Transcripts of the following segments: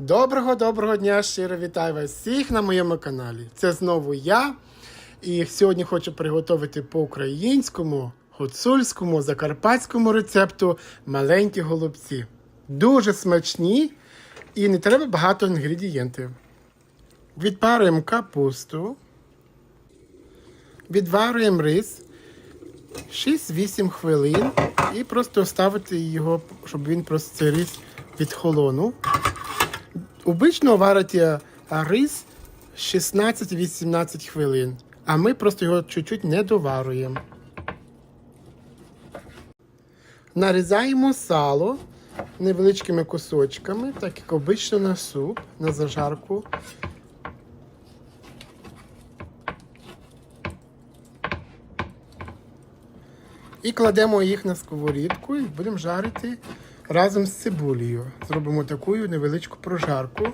Доброго доброго дня! Щиро вітаю вас всіх на моєму каналі. Це знову я. І сьогодні хочу приготувати по українському, гуцульському, закарпатському рецепту маленькі голубці. Дуже смачні і не треба багато інгредієнтів. Відпаруємо капусту, відварюємо рис 6-8 хвилин і просто ставити його, щоб він просто цей рис відхолонув. Обично варять е, рис 16-18 хвилин, а ми просто його чуть-чуть не доварюємо. Нарізаємо сало невеличкими кусочками, так як обично на суп, на зажарку. І кладемо їх на сковорідку і будемо жарити разом з цибулею. Зробимо таку невеличку прожарку.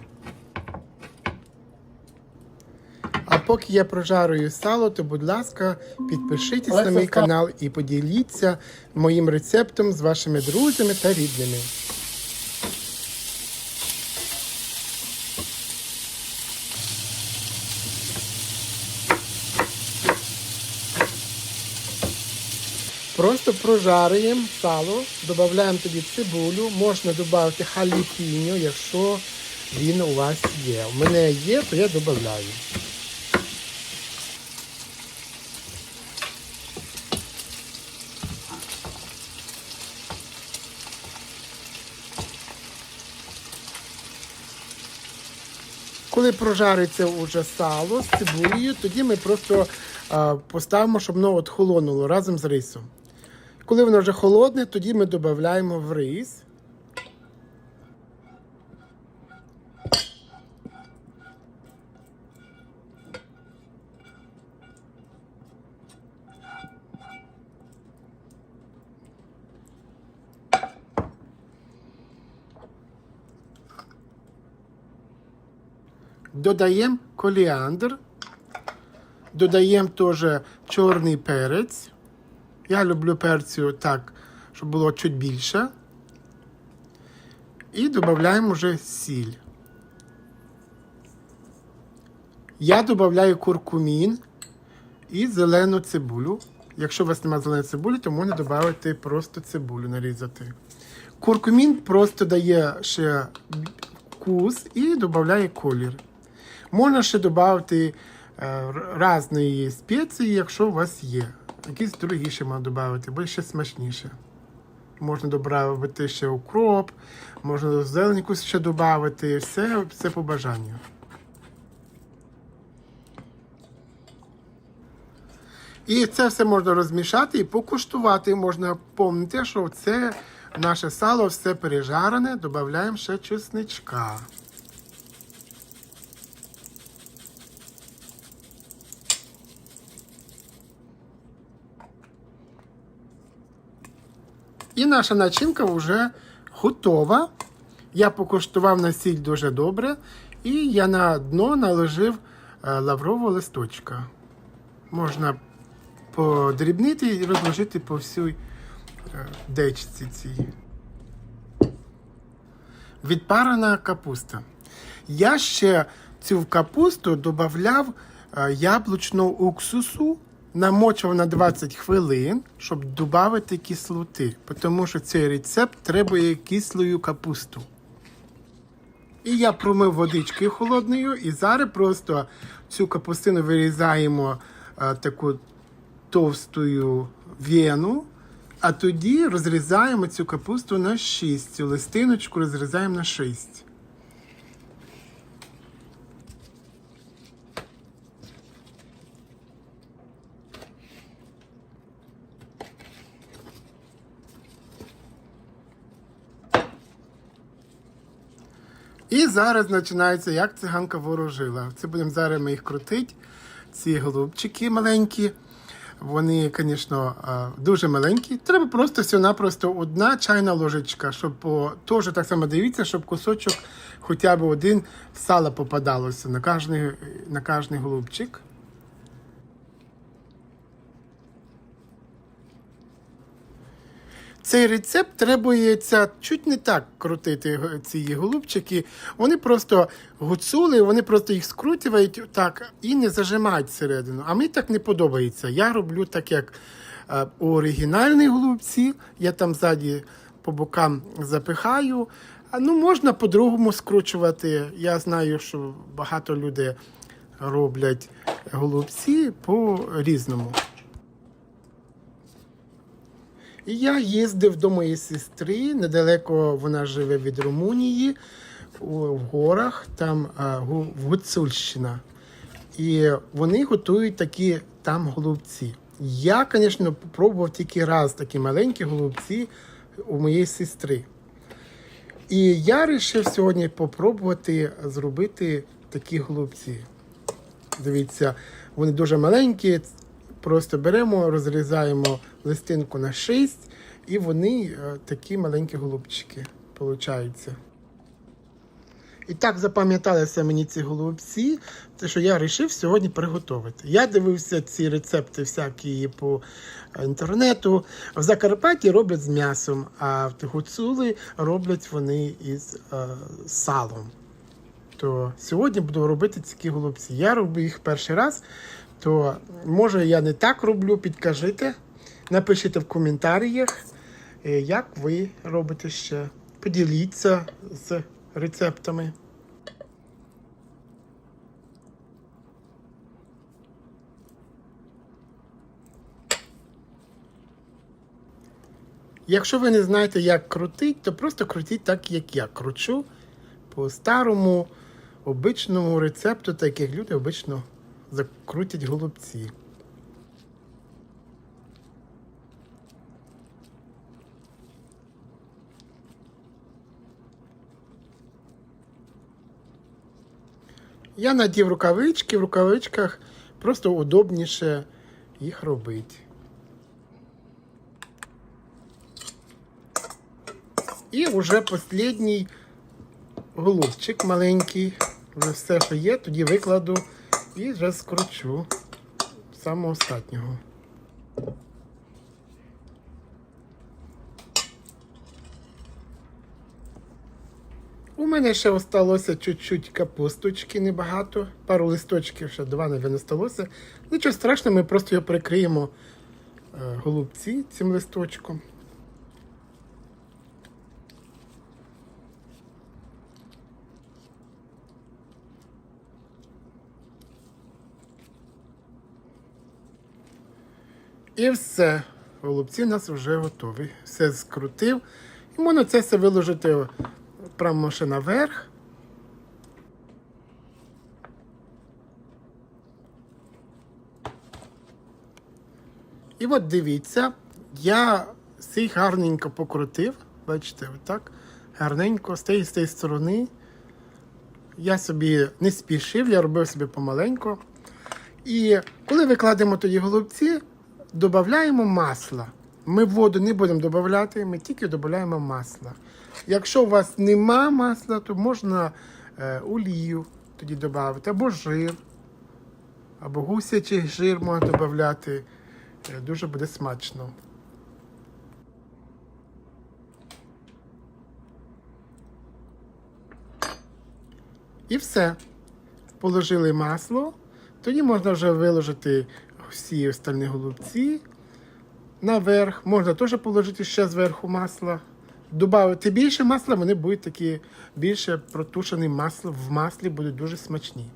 А поки я прожарую сало, то, будь ласка, підпишіться на мій канал і поділіться моїм рецептом з вашими друзями та рідними. Просто прожарюємо сало, додаємо тоді цибулю, можна додати халіпіньо, якщо він у вас є. У мене є, то я додаю. Коли прожариться уже сало з цибулею, тоді ми просто а, поставимо, щоб воно от холонуло разом з рисом. Коли воно вже холодне, тоді ми додаємо в рис. Додаємо коліандр, додаємо теж чорний перець. Я люблю перцю так, щоб було чуть більше. І додаємо вже сіль. Я додаю куркумін і зелену цибулю. Якщо у вас немає зеленої цибулі, то можна додати просто цибулю нарізати. Куркумін просто дає ще вкус і додає колір. Можна ще додати е, різної спеції, якщо у вас є. Якісь другі ще можна додати, бо ще смачніше. Можна додати ще укроп, можна зеленку ще додати, все, все по бажанню. І це все можна розмішати і покуштувати. Можна помнити, що це наше сало все пережарене, додаємо ще чесничка. І наша начинка вже готова. Я покуштував на сіль дуже добре. І я на дно наложив е, лаврового листочка. Можна подрібнити і розложити по всій е, дечці цій. Відпарена капуста. Я ще цю капусту додавав е, яблучного уксусу намочував на 20 хвилин, щоб додати кислоти, тому що цей рецепт требує кислою капусту. І я промив водичкою холодною, і зараз просто цю капустину вирізаємо а, таку товстою вену, а тоді розрізаємо цю капусту на 6. Цю листиночку розрізаємо на 6. І зараз починається, як циганка ворожила. Це будемо зараз ми їх крутити. Ці голубчики маленькі. Вони, звісно, дуже маленькі. Треба просто всього-напросто одна чайна ложечка, щоб теж так само дивіться, щоб кусочок хоча б один сала попадалося на кожний, на кожний голубчик. Цей рецепт требується чуть не так крутити ці голубчики. Вони просто гуцули, вони просто їх скрутюють так і не зажимають всередину. А мені так не подобається. Я роблю так, як е, у оригінальній голубці. Я там ззаді по бокам запихаю. Ну можна по-другому скручувати. Я знаю, що багато людей роблять голубці по-різному. І я їздив до моєї сестри, недалеко вона живе від Румунії, в горах, там в Гуцульщина. І вони готують такі там голубці. Я, звісно, пробував тільки раз такі маленькі голубці у моєї сестри. І я вирішив сьогодні попробувати зробити такі голубці. Дивіться, вони дуже маленькі. Просто беремо, розрізаємо листинку на 6, і вони е, такі маленькі голубчики получаються. І так запам'яталися мені ці голубці, те, що я вирішив сьогодні приготувати. Я дивився ці рецепти всякі по інтернету. В Закарпатті роблять з м'ясом, а в Гуцули роблять вони із е, салом. То сьогодні буду робити такі голубці. Я роблю їх перший раз, то може я не так роблю, підкажите. Напишіть в коментарях, е, як ви робите ще. Поділіться з рецептами. Якщо ви не знаєте, як крутить, то просто крутіть так, як я кручу по старому обичному рецепту, так як люди обично закрутять голубці. Я надів рукавички, в рукавичках просто удобніше їх робити. І вже останній голубчик маленький. Вже все, що є, тоді викладу і вже скручу самого останнього. Мене ще осталося чуть-чуть капусточки, небагато. Пару листочків, ще два, навіть, сталося. Нічого страшного, ми просто його прикриємо е, голубці цим листочком. І все. Голубці у нас вже готові. Все скрутив. І можна це все виложити прямо ще наверх. І от дивіться, я цей гарненько покрутив. Бачите, отак. Гарненько з тієї з тієї сторони. Я собі не спішив, я робив собі помаленько. І коли викладемо тоді голубці, додаємо масло. Ми воду не будемо додавати, ми тільки додаємо масло. Якщо у вас нема масла, то можна е, олію тоді додати, або жир, або гусячий жир можна додати. Е, дуже буде смачно. І все. Положили масло. Тоді можна вже виложити всі остальні голубці наверх. Можна теж положити ще зверху масла. Добавити більше масла, вони будуть такі більше протушені масло в маслі, будуть дуже смачні.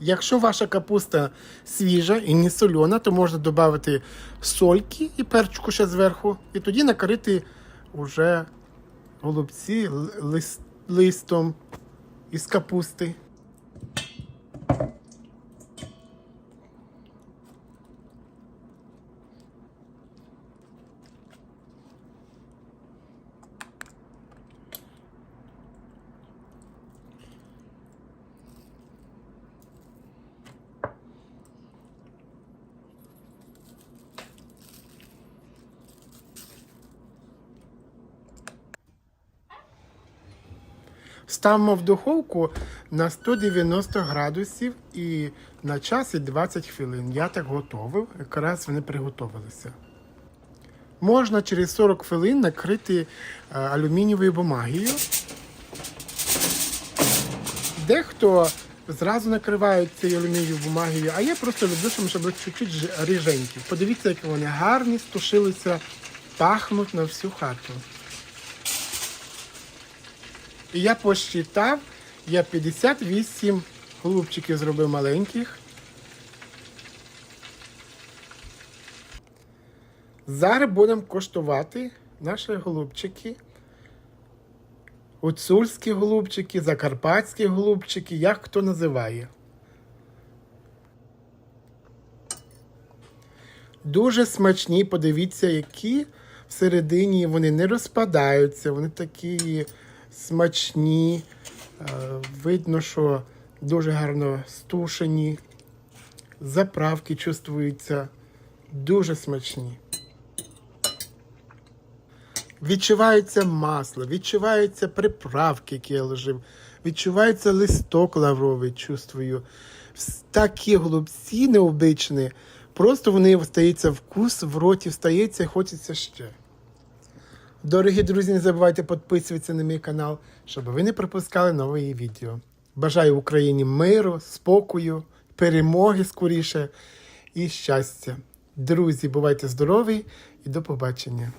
Якщо ваша капуста свіжа і не сольона, то можна додати сольки і перчику ще зверху, і тоді накрити уже голубці л- лис- листом із капусти. Ставимо в духовку на 190 градусів і на час і 20 хвилин. Я так готовив, якраз вони приготувалися. Можна через 40 хвилин накрити е, алюмінієвою бумагою. Дехто зразу накриває цією алюмінієвою бумагою, а я просто люблю, щоб були чуть-чуть ріженькі. Подивіться, як вони гарні, стушилися, пахнуть на всю хату. І я посчитав, я 58 голубчиків зробив маленьких. Зараз будемо коштувати наші голубчики. Гуцульські голубчики, закарпатські голубчики, як хто називає. Дуже смачні, подивіться, які всередині вони не розпадаються, вони такі смачні. Е, Видно, що дуже гарно стушені. Заправки чувствуються дуже смачні. Відчувається масло, відчуваються приправки, які я ложив, відчувається листок лавровий, чувствую. Такі голубці необичні. Просто вони встається вкус, в роті встається і хочеться ще. Дорогі друзі, не забувайте підписуватися на мій канал, щоб ви не пропускали нові відео. Бажаю Україні миру, спокою, перемоги скоріше і щастя. Друзі, бувайте здорові і до побачення.